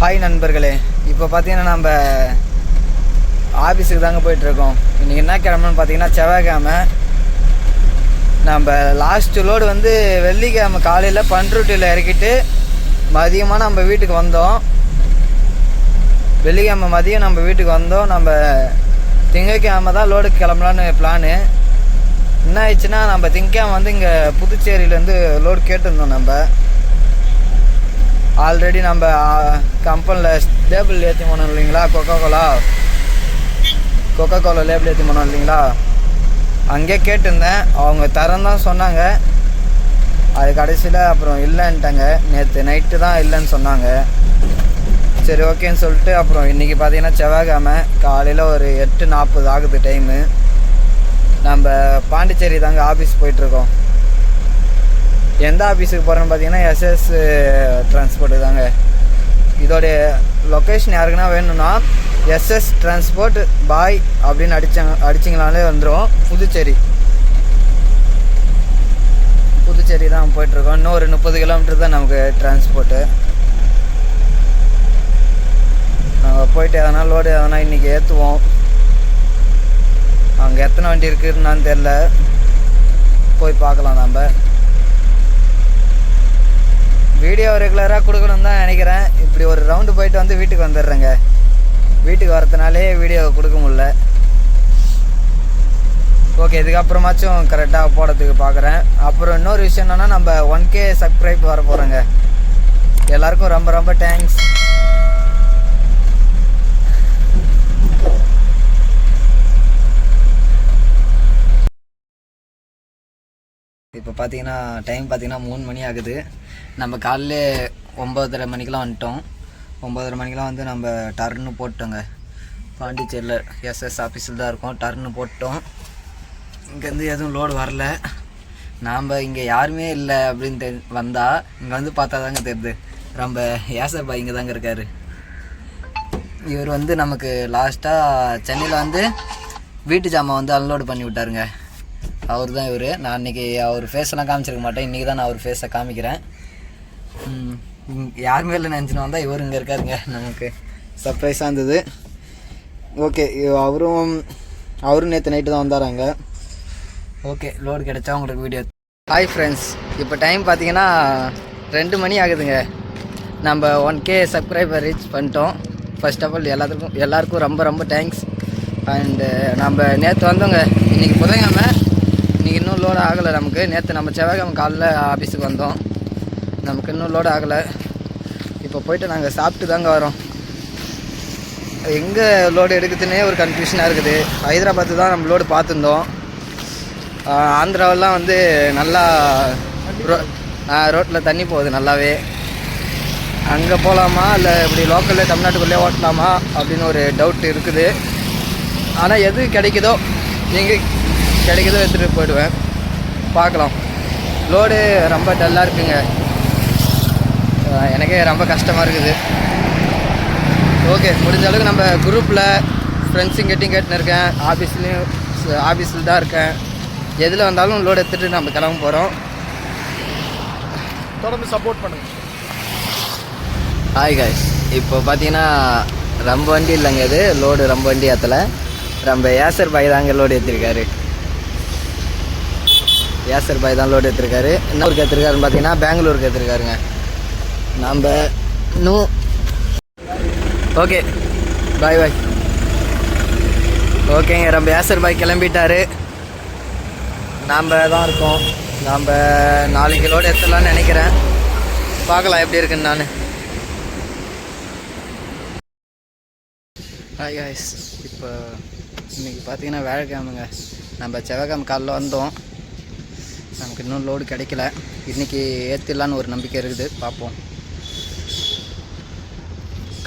Hi நண்பர்களே இப்போ பார்த்தீங்கன்னா நம்ம ஆஃபீஸுக்கு தாங்க போயிட்டுருக்கோம். இன்றைக்கி என்ன கிழமைன்னு பார்த்தீங்கன்னா செவ்வாய்க்கிழமை. நம்ம லாஸ்ட்டு லோடு வந்து வெள்ளிக்கிழமை காலையில் பண்ருட்டியில் இறக்கிட்டு மதியமாக நம்ம வீட்டுக்கு வந்தோம். வெள்ளிக்கிழமை மதியம் நம்ம வீட்டுக்கு வந்தோம். நம்ம திங்கக்கிழமை தான் லோடு கிளம்பலான்னு பிளானு என்ன ஆயிடுச்சுன்னா நம்ம திங்கக்கிழமை வந்து இங்கே புதுச்சேரியிலேருந்து லோடு கேட்டிருந்தோம் நம்ம. ஆல்ரெடி நம்ம கம்பெனியில் லேபிள் ஏற்றி போனோம் இல்லைங்களா? Coca cola coca cola label ஏற்றி போனோம் இல்லைங்களா? அங்கே கேட்டிருந்தேன். அவங்க தரம் தான் சொன்னாங்க. அது கடைசியில் அப்புறம் இல்லைன்ட்டாங்க. நேற்று நைட்டு தான் இல்லைன்னு சொன்னாங்க. சரி ஓகேன்னு சொல்லிட்டு அப்புறம் இன்றைக்கி பார்த்தீங்கன்னா செவ்வாய்க்கிழமை. காலையில் ஒரு எட்டு நாற்பது ஆகுது டைமு நம்ம பாண்டிச்சேரி தாங்க ஆஃபீஸ் போயிட்டுருக்கோம் எந்த ஆஃபீஸுக்கு போகிறேன்னு பார்த்தீங்கன்னா எஸ்எஸ் டிரான்ஸ்போர்ட்டு தாங்க. இதோடைய லொக்கேஷன் யாருக்குன்னா வேணும்னா எஸ்எஸ் டிரான்ஸ்போர்ட் பாய் அப்படின்னு அடித்தாங்க அடிச்சிங்கனாலே வந்துடும் புதுச்சேரி. புதுச்சேரி தான் போயிட்டுருக்கோம். இன்னும் ஒரு முப்பது கிலோமீட்டர் தான் நமக்கு டிரான்ஸ்போர்ட்டு நாங்கள் போயிட்டு எதனா லோடு எதனா இன்றைக்கி ஏற்றுவோம் அங்கே எத்தனை வண்டி இருக்குதுன்னு தெரில போய் பார்க்கலாம் நம்ம வீடியோ ரெகுலராக கொடுக்கணும் தான் நினைக்கிறேன். இப்படி ஒரு ரவுண்டு போயிட்டு வந்து வீட்டுக்கு வந்துடுறேங்க. வீட்டுக்கு வரதுனாலே வீடியோ கொடுக்க முடில ஓகே இதுக்கப்புறமாச்சும் கரெக்டாக போடுறதுக்கு பார்க்குறேன் அப்புறம் இன்னொரு விஷயம் என்னென்னா நம்ம ஒன் கே சப்ஸ்கிரைப் வர போகிறோங்க எல்லாருக்கும் ரொம்ப ரொம்ப தேங்க்ஸ் இப்போ பார்த்தீங்கன்னா டைம் பார்த்தீங்கன்னா மூணு மணி ஆகுது. நம்ம காலைல ஒம்பதரை மணிக்கெலாம் வந்துட்டோம். ஒம்பதரை மணிக்கெலாம் வந்து நம்ம டர்னு போட்டோங்க பாண்டிச்சேரியில் எஸ்எஸ் ஆஃபீஸில் தான் இருக்கோம். டர்னு போட்டோம் இங்கேருந்து எதுவும் லோடு வரல. நாம் இங்கே யாருமே இல்லை அப்படின்னு தெரி வந்தால் இங்கே வந்து பார்த்தா தாங்க தெரியுது. நம்ம ஏசர் பாய் இங்கே தாங்க இருக்கார். இவர் வந்து நமக்கு லாஸ்ட்டாக சென்னையில் வந்து வீட்டு ஜாமான் வந்து அன்லோடு பண்ணி விட்டாருங்க. அவர் தான் இவர். நான் இன்றைக்கி அவர் ஃபேஸெல்லாம் காமிச்சிருக்க மாட்டேன். இன்றைக்கி தான் நான் அவர் ஃபேஸை காமிக்கிறேன். யார் மேலே யாருமே இல்லை வந்தால் இவர் இங்கே இருக்காருங்க. நமக்கு சர்ப்ரைஸாக இருந்தது. ஓகே அவரும் அவரும் நேற்று நைட்டு தான் வந்தாராங்க ஓகே லோடு கிடச்சா உங்களுக்கு வீடியோ ஹாய் ஃப்ரெண்ட்ஸ் இப்போ டைம் பார்த்தீங்கன்னா ரெண்டு மணி ஆகுதுங்க. நம்ம ஒன் கே சப்ஸ்கிரைபர் ரீச் பண்ணிட்டோம். ஃபர்ஸ்ட் ஆஃப் ஆல் எல்லாத்துக்கும் எல்லாருக்கும் ரொம்ப ரொம்ப தேங்க்ஸ் அண்டு நம்ம நேற்று வந்தோங்க. இன்றைக்கி புதன்கிழமை. இன்றைக்கி இன்னும் லோடு ஆகலை நமக்கு. நேற்று நம்ம செவ்வாய்க்கிழமை காலைல ஆஃபீஸுக்கு வந்தோம். நமக்கு இன்னும் லோடு ஆகலை. இப்போ போயிட்டு நாங்கள் சாப்பிட்டு தாங்க வரோம். எங்கே லோடு எடுக்குதுன்னே ஒரு கன்ஃபியூஷனாக இருக்குது. ஹைதராபாத்து தான் நம்ம லோடு பார்த்துருந்தோம். ஆந்திராவெல்லாம் வந்து நல்லா ரோ ரோட்டில் தண்ணி போகுது நல்லாவே. அங்கே போகலாமா இல்லை இப்படி லோக்கலில் தமிழ்நாட்டுக்குள்ளே ஓட்டலாமா? அப்படின்னு ஒரு டவுட் இருக்குது. ஆனால் எது கிடைக்குதோ நீங்கள் கிடைக்குதோ எடுத்துகிட்டு போயிடுவேன். பார்க்கலாம். லோடு ரொம்ப டல்லாக இருக்குங்க. எனக்கே ரொம்ப கஷ்டமாக இருக்குது. ஓகே முடிஞ்ச அளவுக்கு நம்ம குரூப்பில் கேட்டுன்னு இருக்கேன். ஆஃபீஸ்லேயும் ஆஃபீஸில் தான் இருக்கேன். எதில் வந்தாலும் லோடு எடுத்துகிட்டு நம்ம கிளம்ப போகிறோம் தொடர்ந்து சப்போர்ட் பண்ணுங்க. ஹாய் காய்ஸ் இப்போ பார்த்தீங்கன்னா ரொம்ப வண்டி இல்லைங்க இது. லோடு ரொம்ப வண்டி ஏற்றல நம்ம ஏசர் பாய் தாங்க லோடு ஏற்றிருக்காரு ஏசர் பாய் தான் லோடு எடுத்திருக்காரு என்ன ஊருக்கு எடுத்திருக்காருன்னு பார்த்தீங்கன்னா பெங்களூருக்கு எடுத்திருக்காருங்க நம்ம இன்னும் ஓகே. பாய் பாய். ஓகேங்க நம்ம ஏசர் பாய் கிளம்பிட்டாரு. நாம் தான் இருக்கோம். நாம் நாளைக்கு லோடு எடுத்துடலான்னு நினைக்கிறேன். பார்க்கலாம் எப்படி இருக்குன்னு நான். ஹாய் காய்ஸ் இப்போ இன்றைக்கி பார்த்தீங்கன்னா வேலைக்கிழமைங்க. நம்ம செவ்வாய்க்கிழமை காலைல வந்தோம். நமக்கு இன்னும் லோடு கிடைக்கல. இன்றைக்கி ஏற்றிடலான்னு ஒரு நம்பிக்கை இருக்குது. பார்ப்போம்.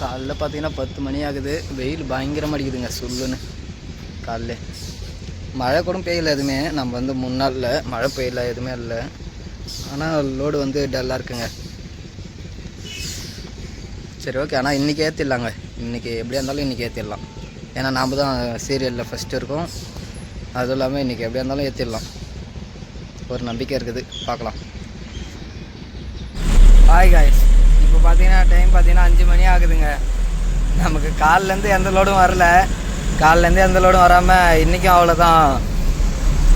காலைல பார்த்தீங்கன்னா பத்து மணி ஆகுது. வெயில் பயங்கரமாக அடிக்குதுங்க சொல்லுன்னு. காலைல. மழை கூட பெய்யல எதுவுமே. நம்ம வந்து முன்னாளில் மழை பெய்யல எதுவுமே இல்லை. ஆனால் லோடு வந்து டல்லாக இருக்குங்க. சரி ஓகே ஆனால் இன்றைக்கி ஏற்றிடலாங்க இன்றைக்கி எப்படியா இருந்தாலும் இன்றைக்கி ஏற்றிடலாம் ஏன்னா நாம் தான் சீரியலில் ஃபஸ்ட்டு இருக்கோம். அதுவும் இல்லாமல் இன்றைக்கி எப்படியா இருந்தாலும் ஏற்றிடலாம் ஒரு நம்பிக்கை இருக்குது. பார்க்கலாம். ஹாய் காய்ஸ் இப்போ பார்த்தீங்கன்னா டைம் பார்த்தீங்கன்னா அஞ்சு மணி ஆகுதுங்க. நமக்கு கால்லேருந்து எந்த லோடும் வரல. கால்லேருந்து எந்த லோடும் வராமல் இன்றைக்கும் அவ்வளோதான்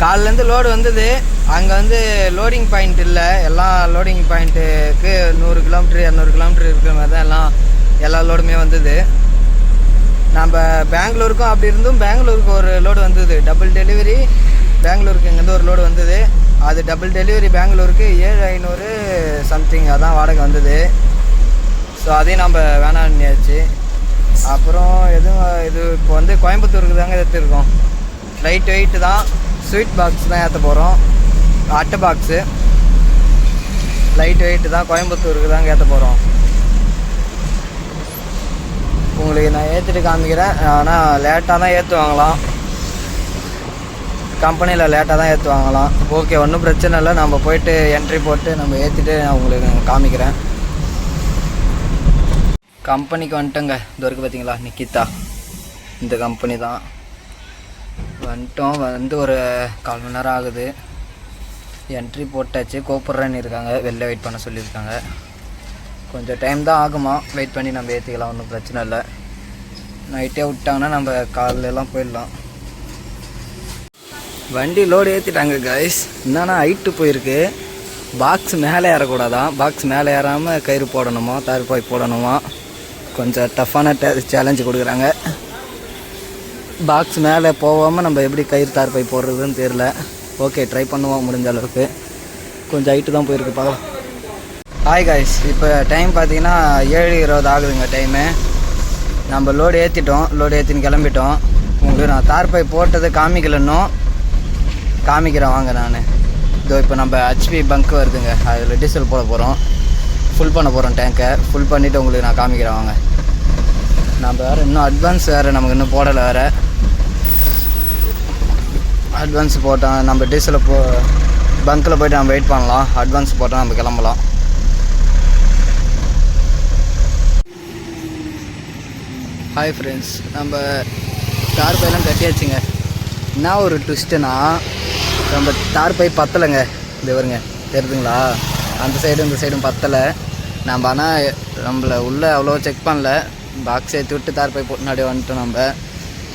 கால்லேருந்து லோடு வந்தது. அங்கே வந்து லோடிங் பாயிண்ட் இல்லை. எல்லாம் லோடிங் பாயிண்ட்டுக்கு நூறு கிலோமீட்டர் இரநூறு கிலோமீட்டர் இருக்கிற மாதிரி தான் எல்லாம் எல்லா லோடுமே வந்தது. நம்ம பெங்களூருக்கும் அப்படி இருந்தும் பெங்களூருக்கு ஒரு லோடு வந்தது. டபுள் டெலிவரி பெங்களூருக்கு இங்கேருந்து ஒரு லோடு வந்தது. அது டபுள் டெலிவரி பெங்களூருக்கு ஏழு ஐநூறு சம்திங் அதான் வாடகை வந்தது. ஸோ அதையும் நம்ம வேணான்னியாச்சு அப்புறம் எதுவும் இது இப்போ வந்து கோயம்புத்தூருக்கு தாங்க எடுத்துருக்கோம். லைட் வெயிட்டு தான். ஸ்வீட் பாக்ஸ் தான் ஏற்ற போகிறோம் அட்டை பாக்ஸு லைட் வெயிட்டு தான் கோயம்புத்தூருக்கு தாங்க ஏற்ற போகிறோம் உங்களுக்கு நான் ஏற்றிட்டு காமிக்கிறேன். ஆனால் லேட்டாக தான் ஏற்றுவாங்களாம் கம்பெனியில் லேட்டாக தான் ஏற்றுவாங்களாம் ஓகே ஒன்றும் பிரச்சனை இல்லை. நம்ம போயிட்டு என்ட்ரி போட்டு நம்ம ஏற்றிட்டு நான் உங்களுக்கு காமிக்கிறேன். கம்பெனிக்கு வந்துட்டோங்க. இது வரைக்கும் பார்த்தீங்களா நிக்கிதா. இந்த கம்பெனி தான். வந்துட்டோம். வந்து ஒரு கால் மணி நேரம் ஆகுது. என்ட்ரி போட்டாச்சு. கூப்பிட்றேன்னு இருக்காங்க. வெளில வெயிட் பண்ண சொல்லியிருக்காங்க. கொஞ்சம் டைம் தான் ஆகுமா? வெயிட் பண்ணி நம்ம ஏற்றிக்கலாம் ஒன்றும் பிரச்சனை இல்லை. நைட்டே விட்டாங்கன்னா நம்ம காலையில போயிடலாம். வண்டி லோடு ஏற்றிட்டாங்க கைஸ் என்னன்னா ஹைட்டு போயிருக்கு. பாக்ஸ் மேலே ஏறக்கூடாதான் பாக்ஸ் மேலே ஏறாமல் கயிறு போடணுமா? தார்பாய் போடணுமா? கொஞ்சம் டஃப்பான சேலஞ்சு கொடுக்குறாங்க. பாக்ஸ் மேலே போகாமல் நம்ம எப்படி கயிறு தார்பாய் போடுறதுன்னு தெரில ஓகே ட்ரை பண்ணுவோம் முடிஞ்ச அளவுக்கு. கொஞ்சம் ஹைட்டு தான் போயிருக்கு பார்க்கலாம். ஹாய் காய்ஸ் இப்போ டைம் பார்த்தீங்கன்னா ஏழு இருபது ஆகுதுங்க டைமு நம்ம லோடு ஏற்றிட்டோம் லோடு ஏற்றின்னு கிளம்பிட்டோம். உங்களுக்கு நான் தார்பாய் போட்டதை காமிக்கலன்னும் காமிக்கிறேன் வாங்க நான். இதோ இப்போ நம்ம ஹெச்பி பங்க் வருதுங்க. அதில் டீசல் போட போகிறோம் ஃபுல் பண்ண போகிறோம் டேங்கை ஃபுல் பண்ணிவிட்டு உங்களுக்கு நான் காமிக்கிறேன் வாங்க. நம்ம வேறு இன்னும் அட்வான்ஸ் வேறு நமக்கு இன்னும் போடலை வேறு. அட்வான்ஸ் போட்டால் நம்ம டீசலை போ பங்க்கில் போய்ட்டு நம்ம வெயிட் பண்ணலாம். அட்வான்ஸ் போட்டால் நம்ம கிளம்பலாம். ஹாய் ஃப்ரெண்ட்ஸ் நம்ம கார் பையெல்லாம் கட்டியாச்சுங்க. என்ன ஒரு ட்விஸ்ட்டுனா நம்ம தார் பை பத்தலைங்க. இது வருங்க தெரியுதுங்களா? அந்த சைடும் இந்த சைடும் பத்தலை. நம்ம ஆனால் நம்மளை உள்ளே அவ்வளோ செக் பண்ணல. பாக்ஸ் ஏற்றி விட்டு தார் பை போட்டு நடுவே வந்துட்டோம் நம்ம.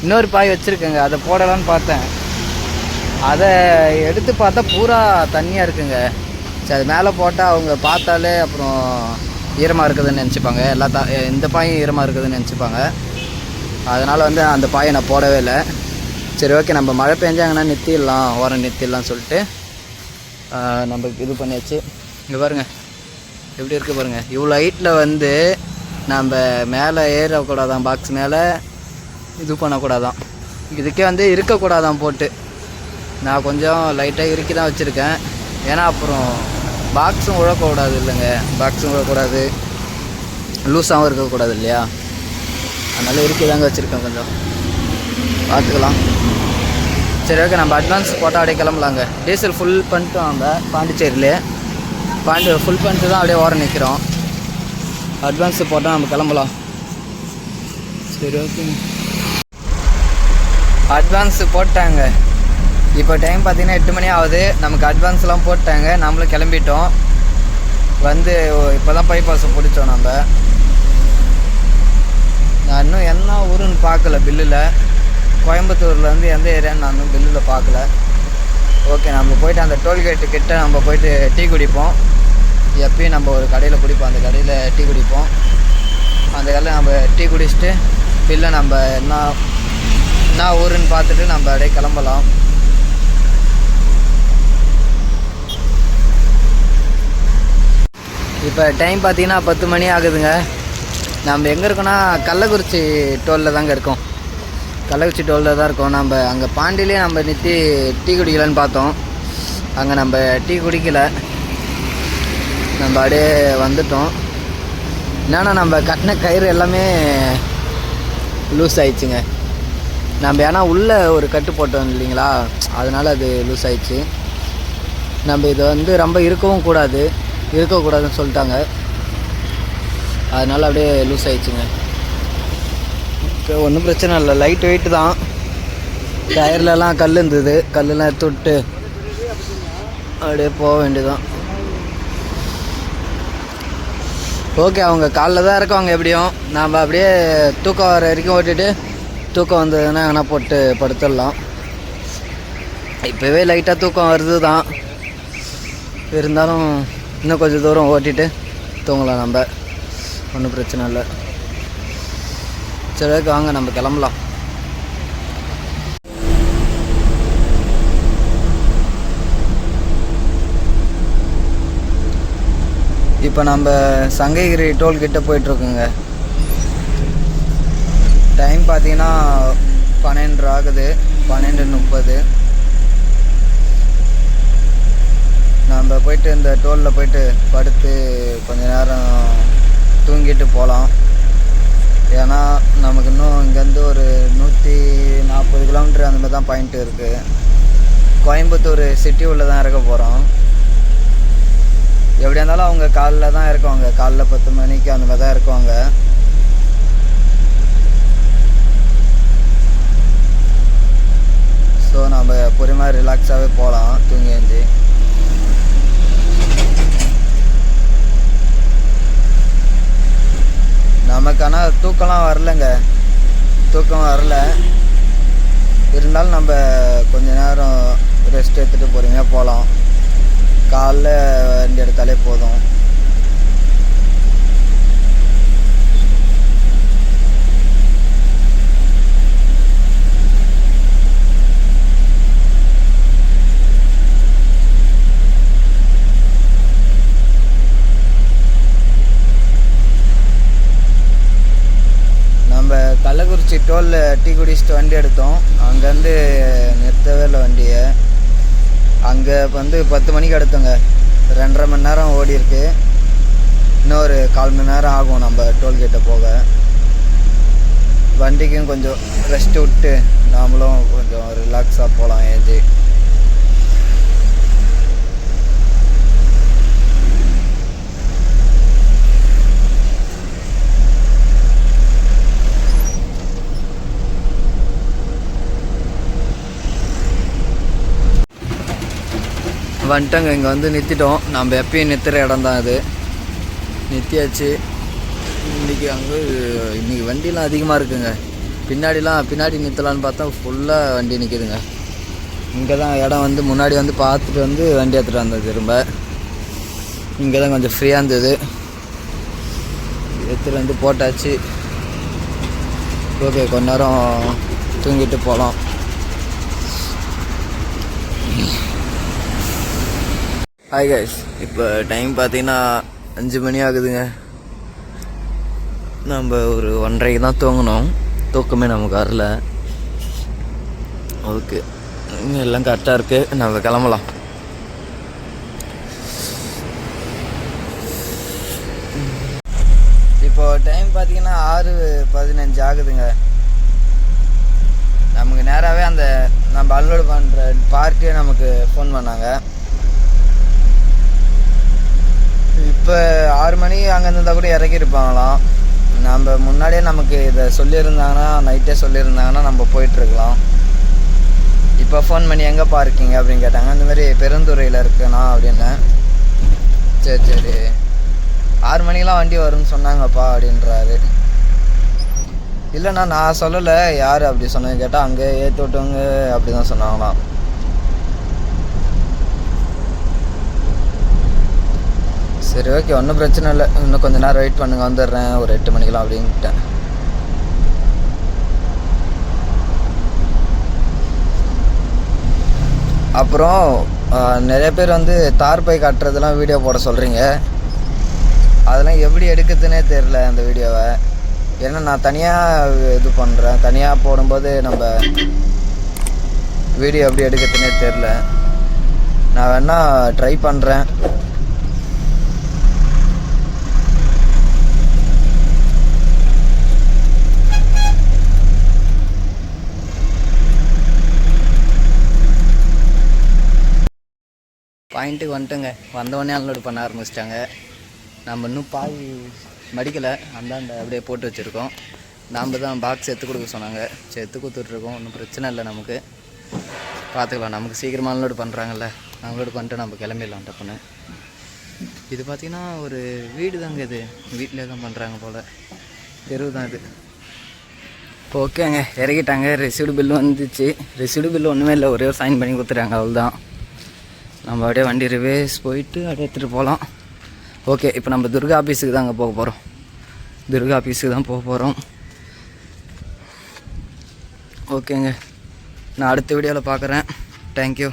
இன்னொரு பாய் வச்சுருக்கேங்க அதை போடலான்னு பார்த்தேன். அதை எடுத்து பார்த்தா பூரா தண்ணியாக இருக்குங்க. சரி அது மேலே போட்டால் அவங்க பார்த்தாலே அப்புறம் ஈரமாக இருக்குதுன்னு நினச்சிப்பாங்க. எல்லா இந்த பாயும் ஈரமாக இருக்குதுன்னு நினச்சிப்பாங்க. அதனால் வந்து அந்த பாயை நான் போடவே இல்லை. சரி ஓகே நம்ம மழை பெஞ்சாங்கன்னா நிறுத்திடலாம் ஓரம் நிறுத்திடலாம் சொல்லிட்டு நம்ம இது பண்ணியாச்சு. இங்கே பாருங்க. எப்படி இருக்குது பாருங்கள் இவ்வளோ ஹைட்டில் வந்து நம்ம மேலே ஏறக்கூடாதான் பாக்ஸ் மேலே இது பண்ணக்கூடாதான். இதுக்கே வந்து இருக்கக்கூடாதான் போட்டு. நான் கொஞ்சம் லைட்டாக இறுக்கி தான் வச்சுருக்கேன். ஏன்னா அப்புறம் பாக்ஸும் விழக்கூடாது இல்லைங்க. பாக்ஸும் விழக்கூடாது லூஸாகவும் இருக்கக்கூடாது இல்லையா? அதனால் இறுக்கி தாங்க வச்சுருக்கேன் கொஞ்சம். பார்த்துக்கலாம். சரி ஓகே நம்ம அட்வான்ஸ் போட்டால் அப்படியே கிளம்பலாங்க. டீசல் ஃபுல் பண்ணிட்டோம் நம்ம பாண்டிச்சேரியிலே. பாண்டி ஃபுல் பண்ணிட்டு தான் அப்படியே ஓரம் நிற்கிறோம் அட்வான்ஸ் போட்டால் நம்ம கிளம்பலாம். சரி ஓகே அட்வான்ஸ் போட்டாங்க. இப்போ டைம் பார்த்திங்கன்னா எட்டு மணி ஆகுது. நமக்கு அட்வான்ஸ்லாம் போட்டாங்க. நம்மளும் கிளம்பிட்டோம். வந்து இப்போ தான் பைபாஸ் பிடிச்சோம் நம்ம. நான் இன்னும் என்ன ஊருன்னு பார்க்கல பில்லில் கோயம்புத்தூர்லேருந்து எந்த ஏரியான்னு நான் வந்து பில்லில் பார்க்கல. ஓகே நம்ம போயிட்டு அந்த டோல்கேட்டு கிட்ட நம்ம போயிட்டு டீ குடிப்போம். எப்பயும் நம்ம ஒரு கடையில் குடிப்போம். அந்த கடையில் டீ குடிப்போம். அந்த கடையில் நம்ம டீ குடிச்சிட்டு பில்லை நம்ம என்ன என்ன ஊருன்னு பார்த்துட்டு நம்ம அப்படியே கிளம்பலாம். இப்போ டைம் பார்த்தீங்கன்னா பத்து மணி ஆகுதுங்க. நம்ம எங்கே இருக்கோன்னா கள்ளக்குறிச்சி டோலில் தாங்க இருக்கோம். கள்ளக்குறிச்சி டோலில் தான் இருக்கோம். நம்ம அங்கே பாண்டிலே நம்ம நிறுத்தி டீ குடிக்கலான்னு பார்த்தோம். அங்கே நம்ம டீ குடிக்கல. நம்ம அப்படியே வந்துட்டோம். என்னென்னா நம்ம கட்டின கயிறு எல்லாமே லூஸ் ஆயிடுச்சுங்க நம்ம ஏன்னா உள்ளே ஒரு கட்டு போட்டோம் இல்லைங்களா? அதனால் அது லூஸ் ஆயிடுச்சு நம்ம இதை வந்து ரொம்ப இருக்கவும் கூடாது. இருக்கக்கூடாதுன்னு சொல்லிட்டாங்க. அதனால் அப்படியே லூஸ் ஆயிடுச்சுங்க ஒன்றும் பிரச்சனை இல்லை. லைட் வெயிட்டு தான். டயர்லலாம் கல் இருந்தது. கல்லெலாம் எடுத்து விட்டு அப்படியே போக வேண்டியதான் ஓகே அவங்க காலைல தான் இருக்கவங்க எப்படியும். நாம் அப்படியே தூக்கம் வர வரைக்கும் ஓட்டிட்டு தூக்கம் வந்ததுன்னா எங்கன்னா போட்டு படுத்துடலாம். இப்போவே லைட்டாக தூக்கம் வருது தான் இருந்தாலும் இன்னும் கொஞ்சம் தூரம் ஓட்டிட்டு தூங்கலாம் நம்ம. ஒன்றும் பிரச்சனை இல்லை. சரி ஓகே வாங்க நம்ம கிளம்பலாம். இப்போ நம்ம சங்ககிரி டோல்கிட்ட போயிட்டுருக்கோங்க. டைம் பார்த்தீங்கன்னா பன்னெண்டு ஆகுது. பன்னெண்டு முப்பது. நம்ம போயிட்டு இந்த டோலில் போயிட்டு படுத்து கொஞ்ச நேரம் தூங்கிட்டு போகலாம் ஏன்னா நமக்கு இன்னும் இங்கேருந்து ஒரு நூற்றி நாற்பது கிலோமீட்டர் அந்த மாதிரி தான் பாயிண்ட் இருக்குது கோயம்புத்தூர் சிட்டி உள்ளே தான் இருக்க போகிறோம் எப்படியா இருந்தாலும் அவங்க காலைல தான் இருக்கவங்க காலைல பத்து மணிக்கு அந்த மாதிரி தான் இருக்கவங்க ஸோ நம்ம பொறுமையாக ரிலாக்ஸாகவே போகலாம் தூங்கி எழுந்து நமக்கு ஆனால் தூக்கம்லாம் வரலங்க. தூக்கம் வரல. இருந்தாலும் நம்ம கொஞ்ச நேரம் ரெஸ்ட் எடுத்துகிட்டு பொறுமையாக போகலாம் காலைல வண்டி எடுத்தாலே போதும் நம்ம திருச்சி டோலில் டீ குடிச்சிட்டு வண்டி எடுத்தோம். அங்கேருந்து நிறுத்தவே இல்லை வண்டியை. அங்கே வந்து பத்து மணிக்கு எடுத்தோங்க. ரெண்டரை மணி நேரம் ஓடி இருக்கு. இன்னொரு கால் மணி நேரம் ஆகும் நம்ம டோல்கேட்டை போக. வண்டிக்கும் கொஞ்சம் ரெஸ்ட் விட்டு நாமளும் கொஞ்சம் ரிலாக்ஸாக போகலாம் ஏஜி. வந்துட்டோங்க இங்கே வந்து நிறுத்திட்டோம். நம்ம எப்பயும் நிறுத்துகிற இடம் தான் அது. நிறுத்தியாச்சு. இன்றைக்கி அங்கே இன்றைக்கி வண்டிலாம் அதிகமாக இருக்குங்க. பின்னாடிலாம் பின்னாடி நிறுத்தலான்னு பார்த்தா ஃபுல்லாக வண்டி நிற்கிதுங்க இங்கே தான் இடம் வந்து முன்னாடி வந்து பார்த்துட்டு வந்து வண்டி எடுத்துகிட்டு வந்தது திரும்ப. இங்கே தான் கொஞ்சம் ஃப்ரீயாக இருந்தது. எடுத்துகிட்டு வந்து போட்டாச்சு. ஓகே கொஞ்ச நேரம் தூங்கிட்டு போகலாம் ஹாய் கைஸ் இப்போ டைம் பார்த்தீங்கன்னா அஞ்சு மணி ஆகுதுங்க. நம்ம ஒரு ஒன்றரைக்கு தான் தூங்கணும் தூக்கமே நமக்கு வரல. ஓகே. எல்லாம் கரெக்டாக இருக்குது நம்ம கிளம்பலாம். இப்போ டைம் பார்த்தீங்கன்னா ஆறு பதினஞ்சு ஆகுதுங்க. நமக்கு நேராகவே அந்த நம்ம அன்லோடு பண்ணுற பார்ட்டியே நமக்கு ஃபோன் பண்ணாங்க. இப்போ ஆறு மணி அங்கே இருந்தால் கூட இறக்கியிருப்பாங்களாம் நம்ம முன்னாடியே நமக்கு இதை சொல்லியிருந்தாங்கன்னா நைட்டே சொல்லியிருந்தாங்கன்னா நம்ம போயிட்டுருக்கலாம். இப்போ ஃபோன் பண்ணி எங்கேப்பா இருக்கீங்க அப்படின்னு கேட்டாங்க. இந்த மாதிரி பெருந்துறையில் இருக்குண்ணா அப்படின்னு. சரி சரி. ஆறு மணிக்கெலாம் வண்டி வரும்னு சொன்னாங்கப்பா அப்படின்றாரு. இல்லைண்ணா நான் சொல்லலை. யார் அப்படி சொன்னேன்னு கேட்டால் அங்கே ஏற்றி விட்டவங்க அப்படி தான் சொன்னாங்களாம். சரி ஓகே ஒன்றும் பிரச்சனை இல்லை. இன்னும் கொஞ்ச நேரம் வெயிட் பண்ணுங்க வந்துடுறேன். ஒரு எட்டு மணிக்கெலாம் அப்படின்ட்டேன். அப்புறம் நிறைய பேர் வந்து தார் பை கட்டுறதுலாம் வீடியோ போட சொல்கிறீங்க அதெல்லாம் எப்படி எடுக்கிறதுனே தெரில அந்த வீடியோவை ஏன்னா நான் தனியாக இது பண்ணுறேன் தனியாக போடும்போது நம்ம வீடியோ எப்படி எடுக்கிறதுனே தெரில நான் வேணால் ட்ரை பண்ணுறேன் பாயிண்ட்டுக்கு வந்துட்டோங்க. வந்தவொடனே அன்லோடு பண்ண ஆரம்பிச்சிட்டாங்க. நம்ம இன்னும் பாய் மடிக்கலை. அந்தாண்ட அப்படியே போட்டு வச்சுருக்கோம். நாம் தான் பாக்ஸ் எடுத்து கொடுக்க சொன்னாங்க. சரி எடுத்து கொடுத்துட்ருக்கோம் ஒன்றும் பிரச்சனை இல்லை நமக்கு. பார்த்துக்கலாம் நமக்கு சீக்கிரமாக அன்லோடு பண்ணுறாங்கல்ல அன்லோடு பண்ணிட்டு நம்ம கிளம்பிடலாம் டப்புன்னு இது பார்த்தீங்கன்னா ஒரு வீடு தாங்க இது. வீட்டிலே தான் பண்ணுறாங்க போல். தெருவு தான் இது. இப்போ ஓகேங்க இறக்கிட்டாங்க. ரெசிப்ட் பில் வந்துச்சு. ரெசிவ்டு பில் ஒன்றுமே இல்லை. ஒரே ஒரு சைன் பண்ணி கொடுத்துட்டாங்க. அவ்வளோதான் நம்ம அப்படியே வண்டி ரிவேஸ் போயிட்டு அப்படியே எடுத்துகிட்டு போகலாம் ஓகே இப்போ நம்ம துர்கா ஆஃபீஸுக்கு தாங்க போக போகிறோம் துர்கா ஆஃபீஸுக்கு தான் போக போகிறோம் ஓகேங்க நான் அடுத்த வீடியோவில் பார்க்குறேன் தேங்க்யூ